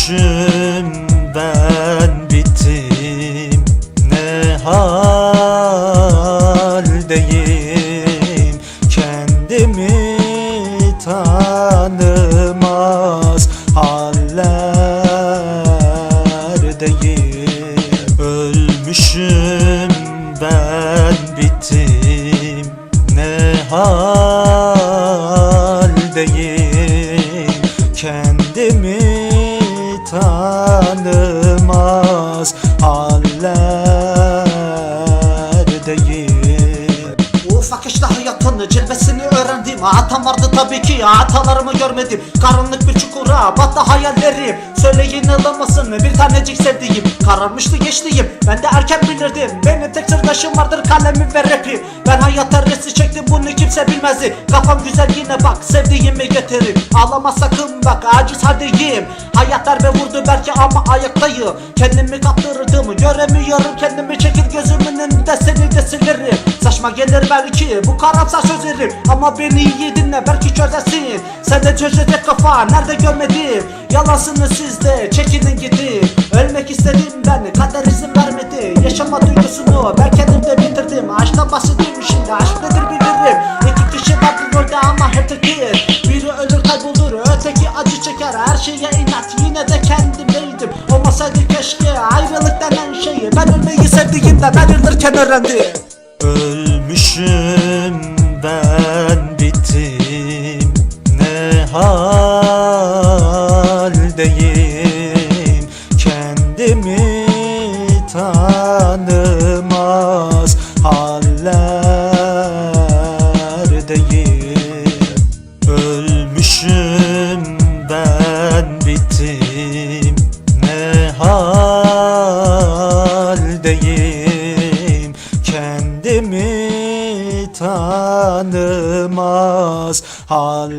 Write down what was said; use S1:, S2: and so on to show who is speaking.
S1: Ölmüşüm ben bittim. Ne haldeyim? Kendimi tanımaz hallerdeyim. Ölmüşüm ben bittim. Ne haldeyim? Kendimi tanımaz hallerdeyim
S2: Ufak işte hayatın cilvesini öğrendim. Hatam vardı tabii ki hatalarımı görmedim. Karanlık bir çukura battı hayallerim. Söyleyin alamasın bir tanecik sevdiğim. Kararmıştı geçtiğim ben de erken bilirdim. Benim tek sırdaşım vardır kalemim ve rapim. Ben hayatta resti çektim bilmezdi Kafam güzel yine bak sevdiğimi getirin Ağlama sakın bak aciz haldeyim. Hayat darbe vurdu belki ama ayaktayım. Kendimi kaptırdım göremiyorum. Kendimi çekil gözümün önünde seni de silerim Saçma gelir belki bu karamsar sözlerim. Ama beni iyi dinle belki çözersin. Sen de çözecek kafa nerede görmedim Yalansınız sizde çekinin gidin Ölmek istedim ben kader izin vermedi. Yaşama duygusunu ben kendimde bitirdim Aşktan bahsedeyim şimdi aşk tekir Biri ölür kaybolur öteki acı çeker. Her şeye inat yine de kendimdeydim Olmasaydı keşke ayrılık denen şeyi. Ben ölmeyi sevdiğimden ayrılırken öğrendim.
S1: Ölmüşüm ben bittim. Ne haldeyim? Kendimi tanımaz Kendimi tanımaz hallerdeyim